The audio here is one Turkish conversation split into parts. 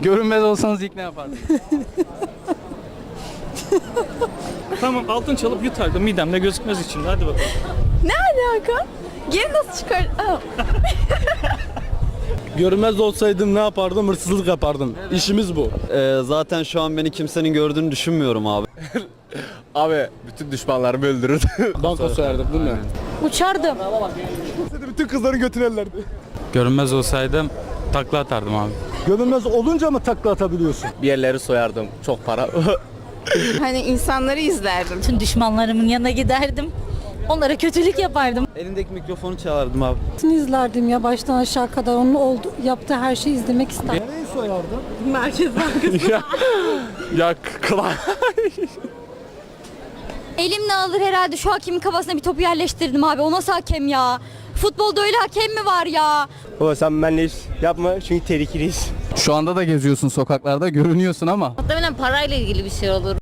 Görünmez olsanız ilk ne yapardınız? Tamam altın çalıp yutardım midemde gözükmez içimde hadi bakalım. alaka? Geri nasıl çıkar? Aa, Görünmez olsaydım ne yapardım? Hırsızlık yapardım. İşimiz bu. Ee, zaten şu an beni kimsenin gördüğünü düşünmüyorum abi. Abi bütün düşmanlarımı öldürürdü. Banka soyardık değil mi? uçardım. Bütün kızların götünü ellerdi. Görünmez olsaydım takla atardım abi. Görünmez olunca mı takla atabiliyorsun? bir yerleri soyardım. Çok para. Hani insanları izlerdim. Tüm düşmanlarımın yanına giderdim. Onlara kötülük yapardım. Elindeki mikrofonu çalardım abi. İzlerdim ya baştan aşağı kadar. Onun oldu, yaptığı her şeyi izlemek isterdim. Nereyi soyardın? ya kıla. Elimle alır herhalde şu hakemin kafasına bir topu yerleştirdim abi. O nasıl hakem ya? Futbolda öyle hakem mi var ya? Baba sen benimle iş yapma çünkü tehlikeliyiz. Şu anda da geziyorsun sokaklarda görünüyorsun ama. Muhtemelen parayla ilgili bir şey olur.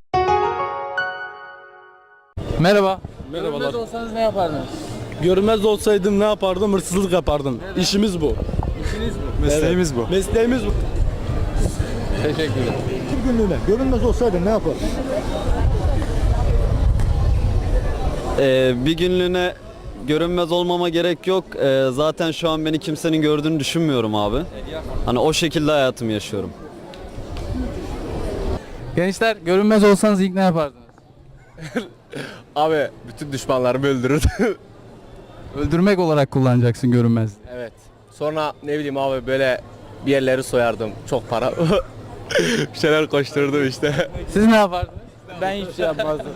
Merhaba. Merhabalar. Görünmez olsanız ne yapardınız? Görünmez olsaydım ne yapardım? Hırsızlık yapardım. İşimiz bu. Mesleğimiz bu. Mesleğimiz bu. Teşekkürler. Bir günlüğüne görünmez olsaydın ne yapardın? Ee, bir günlüğüne görünmez olmama gerek yok. Ee, zaten şu an beni kimsenin gördüğünü düşünmüyorum abi. Hani o şekilde hayatımı yaşıyorum. Gençler görünmez olsanız ilk ne yapardınız? Abi bütün düşmanlarımı öldürürdü. Öldürmek olarak kullanacaksın görünmez. evet. Sonra ne bileyim abi böyle bir yerleri soyardım. Çok para. bir şeyler koşturdum işte. Siz ne yapardınız? Ben hiç şey yapmazdım.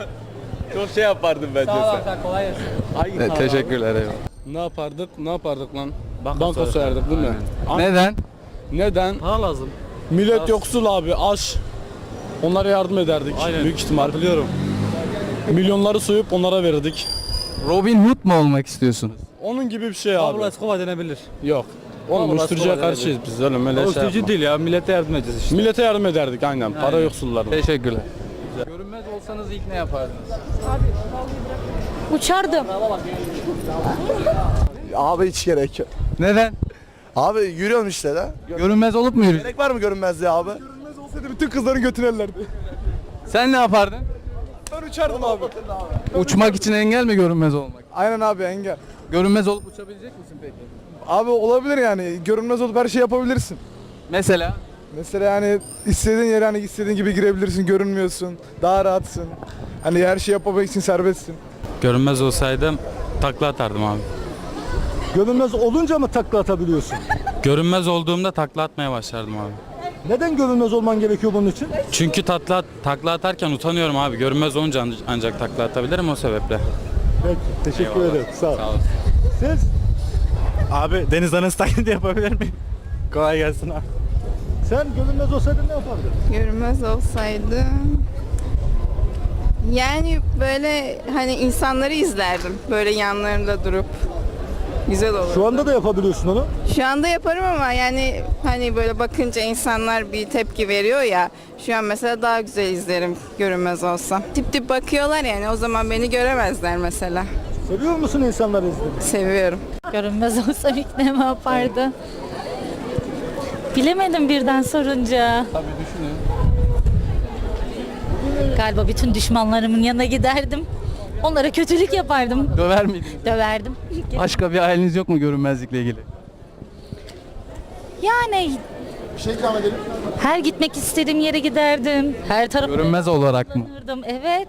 Çok şey yapardım bence sen. kolay gelsin. Hangi teşekkürler eyvallah. ne yapardık? Ne yapardık lan? Banka, soyardık değil mi? Neden? Neden? Para lazım. Millet yoksul abi, aç. Onlara yardım ederdik. Büyük ihtimal. Biliyorum. Milyonları soyup onlara verirdik. Robin Hood mu olmak istiyorsunuz? Onun gibi bir şey abi. Escobar denebilir. Yok. Oğlum uyuşturucuya karşıyız biz öyle öyle şey yapma. değil ya millete yardım edeceğiz işte. Millete yardım ederdik aynen. Para yoksullarına. Teşekkürler. Görünmez olsanız ilk ne yapardınız? Uçardım. Abi hiç gerek yok. Neden? Abi yürüyorum işte de. Görünmez olup mu yürüyeceksin? Gerek var mı görünmezliğe abi? Görünmez olsaydı bütün kızların götünü ellerdi. Sen ne yapardın? Ben uçardım abi. Uçmak için engel mi görünmez olmak? Aynen abi engel. Görünmez olup uçabilecek misin peki? Abi olabilir yani. Görünmez olup her şey yapabilirsin. Mesela? Mesela yani istediğin yere hani istediğin gibi girebilirsin. Görünmüyorsun. Daha rahatsın. Hani her şey yapabilmek için serbestsin. Görünmez olsaydım takla atardım abi. Görünmez olunca mı takla atabiliyorsun? Görünmez olduğumda takla atmaya başlardım abi. Neden görünmez olman gerekiyor bunun için? Çünkü tatla, takla atarken utanıyorum abi. Görünmez olunca an- ancak takla atabilirim o sebeple. Peki, teşekkür ederim. Sağ ol. Sağ olasın. Siz? Abi deniz anası taklidi yapabilir miyim? Kolay gelsin abi. Sen görünmez olsaydın ne yapardın? Görünmez olsaydı. Yani böyle hani insanları izlerdim. Böyle yanlarında durup. Güzel olur. Şu anda da yapabiliyorsun onu. Şu anda yaparım ama yani hani böyle bakınca insanlar bir tepki veriyor ya. Şu an mesela daha güzel izlerim görünmez olsam. Tip tip bakıyorlar yani o zaman beni göremezler mesela. Seviyor musun insanları izlemeyi? Seviyorum. Görünmez olsam ilk ne yapardı? Bilemedim birden sorunca. Tabii düşünün. Galiba bütün düşmanlarımın yanına giderdim. Onlara kötülük yapardım. Döver miydin? Döverdim. Başka bir haliniz yok mu görünmezlikle ilgili? Yani Bir şey ikram edelim. her gitmek istediğim yere giderdim. Her tarafı Görünmez olarak mı? kullanırdım. Evet.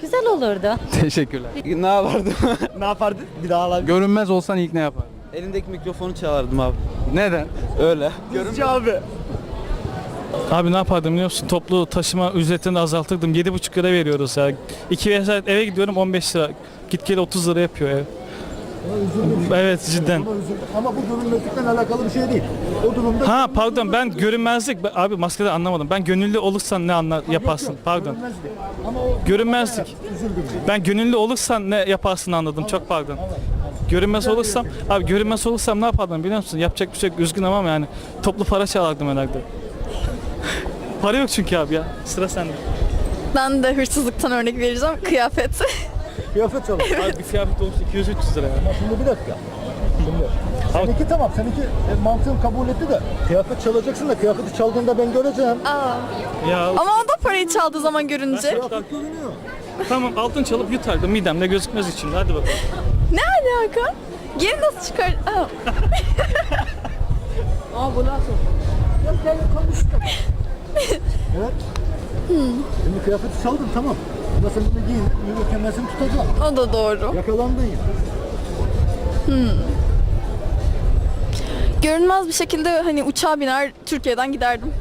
Güzel olurdu. Teşekkürler. Ne yapardım? ne yapardın? Bir daha alalım. Görünmez olsan ilk ne yapardın? Elindeki mikrofonu çalardım abi. Neden? Öyle. abi. Abi ne yapardım biliyor musun? Toplu taşıma ücretini azaltırdım. 7,5 lira veriyoruz ya. 2 vesait eve gidiyorum 15 lira. Git gel 30 lira yapıyor ev. Evet cidden. Ama bu görünmezlikle alakalı bir şey değil. O durumda Ha pardon ben görünmezlik abi maskede anlamadım. Ben gönüllü olursan ne anlar yaparsın? Pardon. Görünmezlik. Ben gönüllü olursan ne yaparsın anladım. Çok pardon. Görünmez olursam abi görünmez olursam ne yapardım biliyor musun? Yapacak bir şey yok. Üzgün ama yani toplu para çalardım herhalde. para yok çünkü abi ya. Sıra sende. Ben de hırsızlıktan örnek vereceğim. Kıyafet. kıyafet çalar. Abi bir kıyafet olmuş 200-300 lira ya. Şimdi bir dakika. Seninki tamam, seninki e, mantığım kabul etti de kıyafet çalacaksın da kıyafeti çaldığında ben göreceğim. Ya Ama o da parayı çaldığı zaman görünce. Kıyafet görünüyor. tamam altın çalıp yutardım midemde gözükmez içimde hadi bakalım. Ne alaka? Geri nasıl çıkar? Aa. Evet. Şimdi kıyafeti çaldın tamam. Ama sen bunu giyin, yürürken ben seni tutacağım. O da doğru. Yakalandın ya. Görünmez bir şekilde hani uçağa biner Türkiye'den giderdim.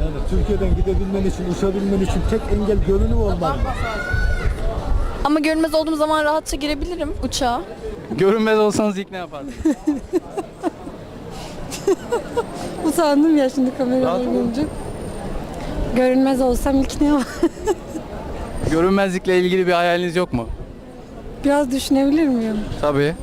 Yani Türkiye'den gidebilmen için, uçabilmen için tek engel görünür olmalı. Ama görünmez olduğum zaman rahatça girebilirim uçağa. Görünmez olsanız ilk ne yapardınız? Utandım ya şimdi kameraları görünce. Görünmez olsam ilk ne yap- Görünmezlikle ilgili bir hayaliniz yok mu? Biraz düşünebilir miyim? Tabii.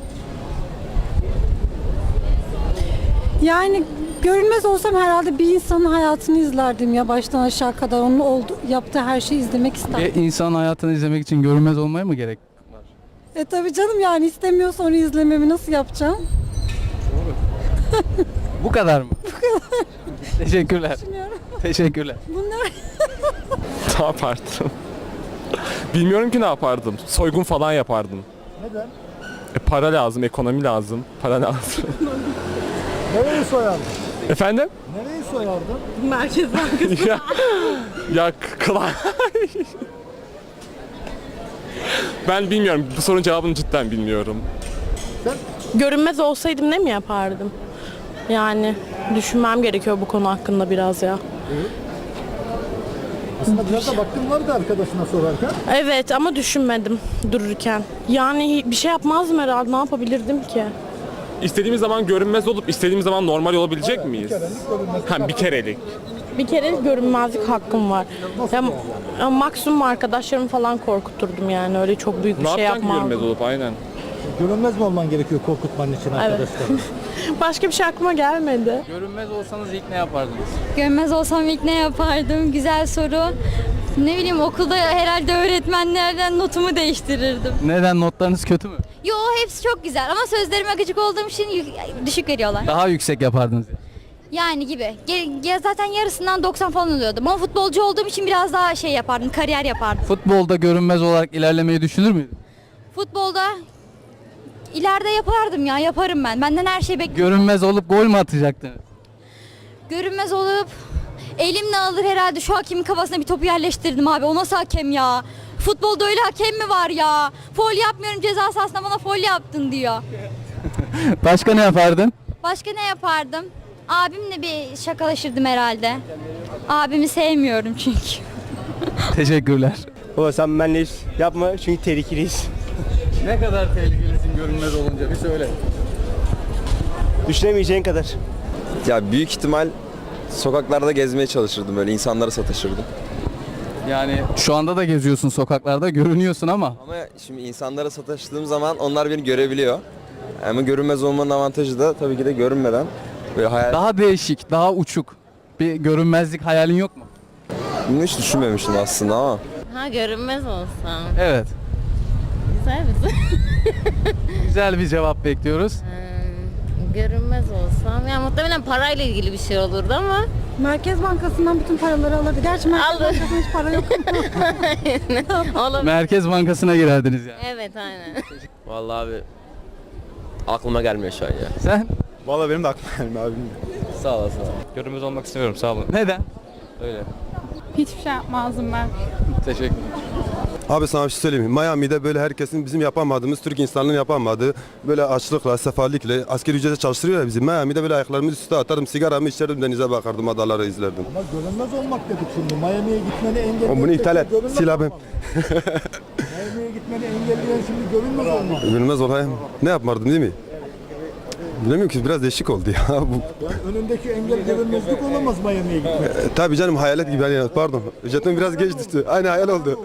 Yani görünmez olsam herhalde bir insanın hayatını izlerdim ya baştan aşağı kadar. Onun oldu, yaptığı her şeyi izlemek isterdim. Bir insan hayatını izlemek için görünmez olmaya mı gerek? E tabii canım yani istemiyorsa onu izlememi nasıl yapacağım? Bu kadar mı? Bu kadar. Teşekkürler. Teşekkürler. Bunlar Ne yapardım? Bilmiyorum ki ne yapardım. Soygun falan yapardım. Neden? E, para lazım, ekonomi lazım. Para lazım. Nereyi soyardın? Efendim? Nereyi soyardın? ya, ya kıla... ben bilmiyorum. Bu sorunun cevabını cidden bilmiyorum. Görünmez olsaydım ne mi yapardım? Yani düşünmem gerekiyor bu konu hakkında biraz ya. Aslında biraz da baktım vardı arkadaşına sorarken. Evet ama düşünmedim dururken. Yani bir şey yapmazdım herhalde. Ne yapabilirdim ki? İstediğimiz zaman görünmez olup istediğimiz zaman normal olabilecek miyiz? Kerenlik görünmez. Ha bir kerelik. Bir kere görünmezlik hakkım var. Ya, ya maksimum arkadaşlarımı falan korkuturdum yani. Öyle çok büyük bir Ne şey yapacaksın ki görünmez yapmazdım. olup aynen. Görünmez mi olman gerekiyor korkutman için arkadaşlarım? Başka bir şey aklıma gelmedi. Görünmez olsanız ilk ne yapardınız? Görünmez olsam ilk ne yapardım? Güzel soru. Ne bileyim okulda herhalde öğretmenlerden notumu değiştirirdim. Neden notlarınız kötü mü? Yo hepsi çok güzel ama sözlerime gıcık olduğum için yük- düşük veriyorlar. Daha yüksek yapardınız. Yani gibi. Ge- ge- zaten yarısından 90 falan alıyordum. Ama futbolcu olduğum için biraz daha şey yapardım, kariyer yapardım. Futbolda görünmez olarak ilerlemeyi düşünür müydün? Futbolda ileride yapardım ya, yaparım ben. Benden her şey bekliyor. Görünmez olup gol mü atacaktınız? Görünmez olup elimle alır herhalde şu hakemin kafasına bir topu yerleştirdim abi. O nasıl hakem ya? Futbolda öyle hakem mi var ya? Fol yapmıyorum ceza sahasında bana fol yaptın diyor. Başka ne yapardın? Başka ne yapardım? Abimle bir şakalaşırdım herhalde. Abimi sevmiyorum çünkü. Teşekkürler. Baba sen benimle iş yapma çünkü tehlikeliyiz. Ne kadar tehlikelisin görünmez olunca bir söyle. Düşünemeyeceğin kadar. Ya büyük ihtimal sokaklarda gezmeye çalışırdım böyle insanlara sataşırdım. Yani şu anda da geziyorsun sokaklarda görünüyorsun ama Ama şimdi insanlara sataştığım zaman onlar beni görebiliyor. Ama görünmez olmanın avantajı da tabii ki de görünmeden böyle hayal... daha değişik, daha uçuk bir görünmezlik hayalin yok mu? Bunu hiç düşünmemiştim aslında ama. Ha görünmez olsam. Evet. Güzel misin? Güzel bir cevap bekliyoruz. görünmez olsam. Ya muhtemelen parayla ilgili bir şey olurdu ama. Merkez Bankası'ndan bütün paraları alırdı. Gerçi Merkez Alır. Bankası'nda hiç para yok. Olabilir. Merkez Bankası'na girerdiniz yani. Evet aynen. Vallahi abi aklıma gelmiyor şu an ya. Sen? Valla benim de aklıma gelmiyor abi. Sağ olasın. Görünmez olmak istemiyorum sağ olun. Neden? Öyle. Hiçbir şey yapmazdım ben. Teşekkür Abi sana bir şey söyleyeyim mi? Miami'de böyle herkesin bizim yapamadığımız, Türk insanının yapamadığı böyle açlıkla, sefalikle, askeri ücrete çalıştırıyor ya bizi. Miami'de böyle ayaklarımı üstüne atarım, sigaramı içerim, denize bakardım, adaları izlerdim. Ama görünmez olmak dedik şimdi. Miami'ye gitmeni engelleyen... Oğlum bunu iptal et. Görünmez Sil. Miami'ye gitmeni engelleyen şimdi görünmez olmak. Bilmez olayım. Ne yapmardım değil mi? Bilemiyorum ki biraz değişik oldu ya. Bu, Yani önündeki engel görünmezlik olamaz Miami'ye gitmek. e, tabii canım hayalet gibi yani pardon. Jeton biraz geç düştü. Aynı hayal oldu.